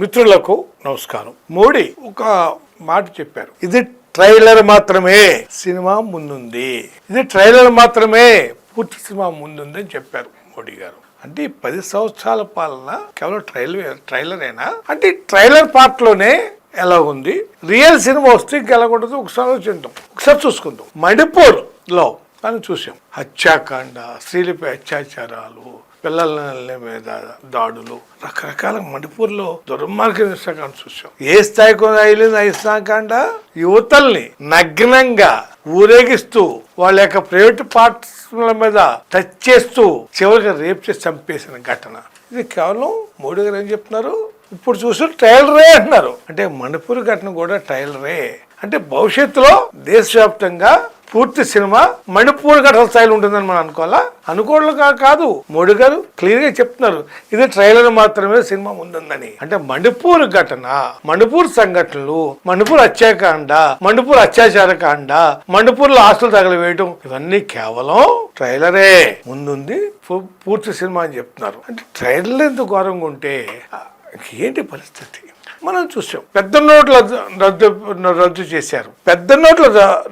మిత్రులకు నమస్కారం. మోడీ ఒక మాట చెప్పారు. ఇది ట్రైలర్ మాత్రమే సినిమా ముందుంది. ఇది ట్రైలర్ మాత్రమే పూర్తి సినిమా ముందుంది అని చెప్పారు మోడీ గారు. అంటే పది సంవత్సరాల పాలన కేవలం ట్రైలర్ ట్రైలరేనా? అంటే ట్రైలర్ పార్ట్లోనే ఎలా ఉంది? రియల్ సినిమా వస్తే ఇంకెలాగుంటుందో ఒకసారి చూద్దాం ఒకసారి చూసుకుందాం. మణిపూర్లో అని చూసాం హత్యాకాండ స్త్రీలపై అత్యాచారాలు పిల్లల మీద దాడులు రకరకాల మణిపూర్లో దుర్మార్గం హింసాకాండ చూసాం ఏ స్థాయికి వెళ్ళింది హింసాకాండ యువతల్ని నగ్నంగా ఊరేగిస్తూ వాళ్ళ యొక్క ప్రైవేట్ పార్ట్ల మీద టచ్ చేస్తూ చివరికి రేప్ చేసి చంపేసిన ఘటన. ఇది కేవలం మోడీ గారు ఏం చెప్తున్నారు? ఇప్పుడు చూసి టైలరే అంటున్నారు. అంటే మణిపూర్ ఘటన కూడా టైలరే అంటే భవిష్యత్తులో దేశవ్యాప్తంగా పూర్తి సినిమా మణిపూర్ ఘటన స్థాయిలో ఉంటుందని మనం అనుకోవాలా? అనుకోవడం కాదు. మోడీ గారు క్లియర్గా చెప్తున్నారు. ఇది ట్రైలర్ మాత్రమే సినిమా ముందుందని. అంటే మణిపూర్ ఘటన మణిపూర్ సంఘటనలు మణిపూర్ హత్యాకాండ మణిపూర్ అత్యాచార కాండ మణిపూర్లో ఆస్తులు తగలవేయటం ఇవన్నీ కేవలం ట్రైలరే. ముందుంది పూర్తి సినిమా అని చెప్తున్నారు. అంటే ట్రైలర్ ఎంత ఘోరంగా ఉంటే ఏంటి పరిస్థితి? మనం చూసాం. పెద్ద నోట్ల రద్దు రద్దు చేశారు. పెద్ద నోట్ల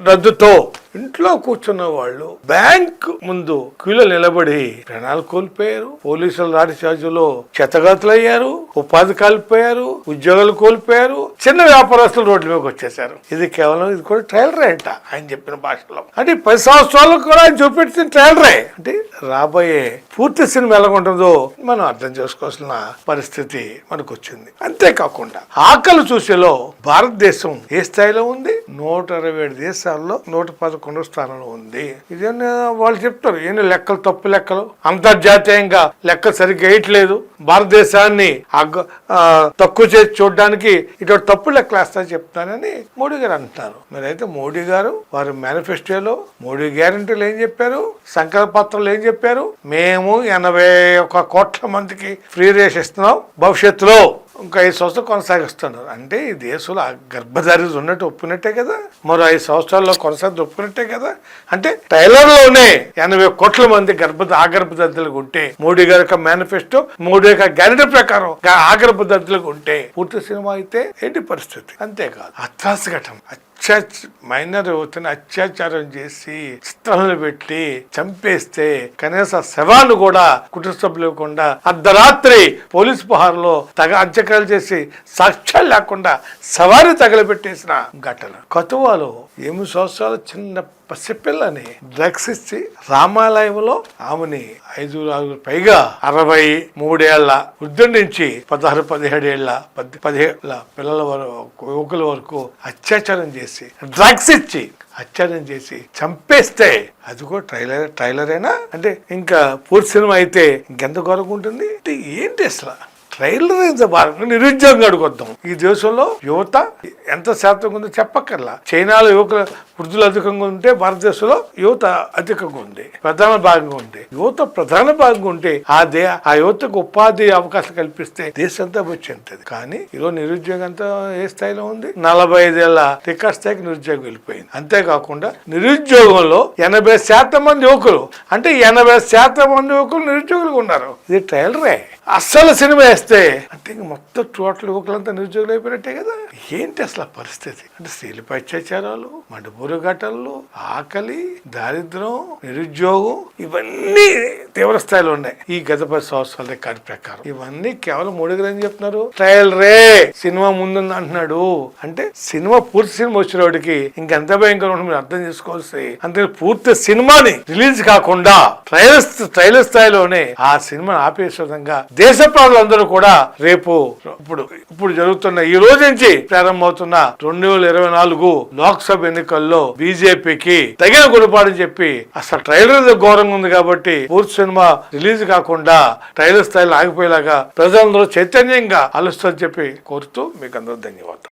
రద్దుతో ఇంట్లో కూర్చున్న వాళ్ళు బ్యాంక్ ముందు క్యూలో నిలబడి ప్రాణాలు కోల్పోయారు. పోలీసుల లాఠీ చార్జీలో చెత్తగతులయ్యారు ఉపాధి కోల్పోయారు. ఉద్యోగాలు కోల్పోయారు. చిన్న వ్యాపారస్తులు రోడ్ల మీదకి వచ్చేసారు ఇది కేవలం ఇది కూడా ట్రైలరే అంట ఆయన చెప్పిన భాషలో. అంటే పది సంవత్సరాలకు కూడా ఆయన చూపెట్టిన ట్రైలరే అంటే రాబోయే పూర్తి సినిమా ఎలాగుంటుందో మనం అర్థం చేసుకోవాల్సిన పరిస్థితి మనకు వచ్చింది. అంతేకాకుండా ఆకలి చూసేలో భారతదేశం ఏ స్థాయిలో ఉంది? నూట ఇరవై ఏడు దేశాల్లో నూట పదకొండు స్థానంలో ఉంది. ఇదే వాళ్ళు చెప్తారు ఏంటి లెక్కలు తప్పు లెక్కలు? అంతర్జాతీయంగా లెక్క సరిగ్గా వేయట్లేదు. భారతదేశాన్ని అగ్ తక్కువ చేసి చూడడానికి ఇటు తప్పు లెక్కలు వేస్తా చెప్తానని మోడీ గారు అంటున్నారు మరైతే మోడీ గారు వారి మేనిఫెస్టోలో మోడీ గ్యారంటీలు ఏం చెప్పారు? సంకల్ప పత్రాలు ఏం చెప్పారు? మేము ఎనభై ఒక కోట్ల మందికి ఫ్రీ రేస్ ఇస్తున్నాం. భవిష్యత్తులో ఇంకా ఐదు సంవత్సరాలు కొనసాగిస్తున్నారు. అంటే ఈ దేశంలో గర్భధారి ఉన్నట్టు ఒప్పుకున్నట్టే కదా మరో ఐదు సంవత్సరాల్లో కొనసాగి ఒప్పుకున్నట్టే కదా. అంటే టైలర్లోనే ఎనభై కోట్ల మంది గర్భ ఆ ఉంటే మోడీ గారి యొక్క మేనిఫెస్టో మోడీ యొక్క గ్యారెంటీ ప్రకారం గా- ఉంటే పూర్తి సినిమా అయితే ఏంటి పరిస్థితి? అంతేకాదు. అత్రాస ఘటన అత్యాచ మైనర్ యువతని అత్యాచారం చేసి చిత్రాలను పెట్టి చంపేస్తే కనీస శవాలు కూడా కుటుంబ సభ్యులు ఇవ్వకుండా అర్ధరాత్రి పోలీస్ పహారంలో తగ అంత్యక్రియలు చేసి సాక్ష్యాలు లేకుండా శవాన్ని తగలబెట్టేసిన ఘటన. కతువాలో ఎనిమిది సంవత్సరాలు చిన్న పసిపిల్లని డ్రగ్స్ ఇచ్చి రామాలయంలో ఆమెని ఐదు ఆరుగురు పైగా అరవై మూడేళ్ళ వృద్ధుడి నుంచి పదహారు పదిహేడేళ్ళ పది పదిహేళ్ళ పిల్లల వరకు యువకుల వరకు అత్యాచారం చేసి డ్రగ్స్ ఇచ్చి అత్యాచారం చేసి చంపేస్తే అది కూడా ట్రైలర్ ట్రైలరేనా? అంటే ఇంకా పూర్తి సినిమా అయితే ఇంకెంత ఘోరంగా ఉంటుంది? అంటే ఏంటి అసలు? ట్రైలర్ ఇంత బాగా నిరుద్యోగం అడుగుద్దాం ఈ దేశంలో యువత ఎంత శాతం ఉందో చెప్పక్కర్లా. చైనాలో యువకుల వృద్ధులు అధికంగా ఉంటే భారతదేశంలో యువత అధికంగా ఉంది. ప్రధాన భాగంగా ఉంది. యువత ప్రధాన భాగంగా ఉంటే ఆ దే ఆ యువతకు ఉపాధి అవకాశం కల్పిస్తే దేశం అంతా వచ్చింటది కానీ ఈరోజు నిరుద్యోగం అంతా ఏ స్థాయిలో ఉంది? నలభై ఐదేళ్ళ రికార్డ్ స్థాయికి నిరుద్యోగం వెళ్ళిపోయింది. అంతేకాకుండా నిరుద్యోగంలో ఎనభై శాతం మంది యువకులు అంటే ఎనభై శాతం మంది యువకులు నిరుద్యోగులుగా ఉన్నారు. ఇది ట్రైలరే. అస్సలు సినిమా వేస్తే అంటే ఇంక మొత్తం టోటల్ యువకులంతా నిరుద్యోగులు అయిపోయినట్టే కదా. ఏంటి అసలు ఆ పరిస్థితి? అంటే స్త్రీలపై అత్యాచారాలు మడుపూరు ఘటనలు ఆకలి దారిద్రం నిరుద్యోగం ఇవన్నీ తీవ్ర స్థాయిలో ఉన్నాయి. ఈ గత పది సంవత్సరాల రికార్డు ప్రకారం. ఇవన్నీ కేవలం మూడు ఏం చెప్తున్నారు. ట్రయల్ రే! సినిమా ముందుంది అంటున్నాడు. అంటే సినిమా పూర్తి సినిమా వచ్చినవాడికి ఇంకెంత భయంకరం ఉంటుంది మీరు అర్థం చేసుకోవాల్సి అంతే పూర్తి సినిమాని రిలీజ్ కాకుండా ట్రైలర్ ట్రైలర్ స్థాయిలోనే ఆ సినిమాని ఆపేసే విధంగా దేశ ప్రజలందరూ కూడా రేపు ఇప్పుడు ఇప్పుడు జరుగుతున్న ఈ రోజు నుంచి ప్రారంభమవుతున్న రెండు వేల ఇరవై నాలుగు లోక్సభ ఎన్నికల్లో బీజేపీకి తగిన గుణపాడని చెప్పి అసలు ట్రైలర్ ఘోరంగా ఉంది కాబట్టి పూర్తి సినిమా రిలీజ్ కాకుండా ట్రైలర్ స్థాయిలో ఆగిపోయేలాగా ప్రజలందరూ చైతన్యంగా ఆలోచిస్తారని చెప్పి కోరుతూ మీకు అందరూ ధన్యవాదాలు.